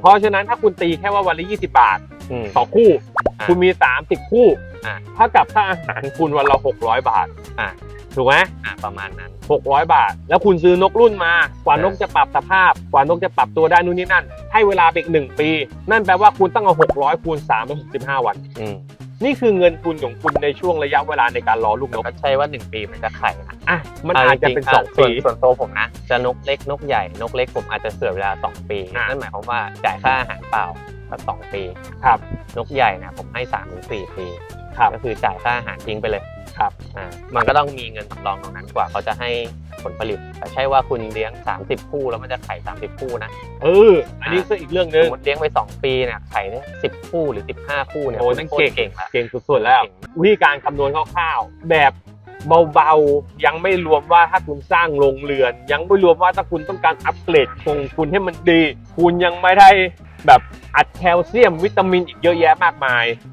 เพราะฉะนั้นถ้าคุณตีแค่ว่าวันละ20 บาทอืมต่อคู่อะคุณมี 30 คู่อะถ้ากับค่าอาหารคุณวันละ 600 บาทอะถูกไหมอะประมาณนั้น 600 บาท แล้วคุณซื้อนกรุ่นมากว่านกเออจะปรับสภาพกว่านกจะปรับตัวได้นู่นนี่นั่น ให้เวลาไปอีกหนึ่งปี นั่นแปลว่าคุณต้องเอา 600คูณ365 วันอืม นี่คือเงินทุนของคุณในช่วงระยะเวลาในการรอลูกนกก็ใช่ว่าหนึ่งปีมันจะไข่นะอะมันอาจจะเป็นริๆสองส่วปีนส่วนตัวผมนะ จะนกเล็กนกใหญ่นกเล็กผมอาจจะเสือเวลาสองปี อะ นั่นหมายความว่าจ่ายค่าอาหารเปล่าก็สองปีครับ นกใหญ่นะผมให้สามถึงสี่ปีครับ ก็คือจ่ายค่าอาหารทิ้งไปเลยครับ อ่ามันก็ต้องมีเงินสำรองตรงนั้นกว่าเขาจะให้ ผลผลิต แต่ใช่ว่าคุณเลี้ยง 30 คู่แล้วมันจะไข่ 30 คู่นะเออ อันนี้ก็อีกเรื่องหสนึ่งมมติเลี้ยงไป 2 ปีเนี่ยไข่เนี่ยสิคู่หรือ 15 คู่เนี่ยโอ้คุณนั่นโคตรเก่ง เก่งละ เก่งสุดๆแล้วเก่งวิธีการคำนวณคร่าวๆแบบเบาๆ ยังไม่รวมว่าถ้าคุณสร้างโรงเรือน ยังไม่รวมว่าถ้าคุณต้องการอัปเกรดของคุณให้มันดี คุณยังไม่ได้แบบอัดแคลเซียมวิตามินอีกเยอะแยะมากมาย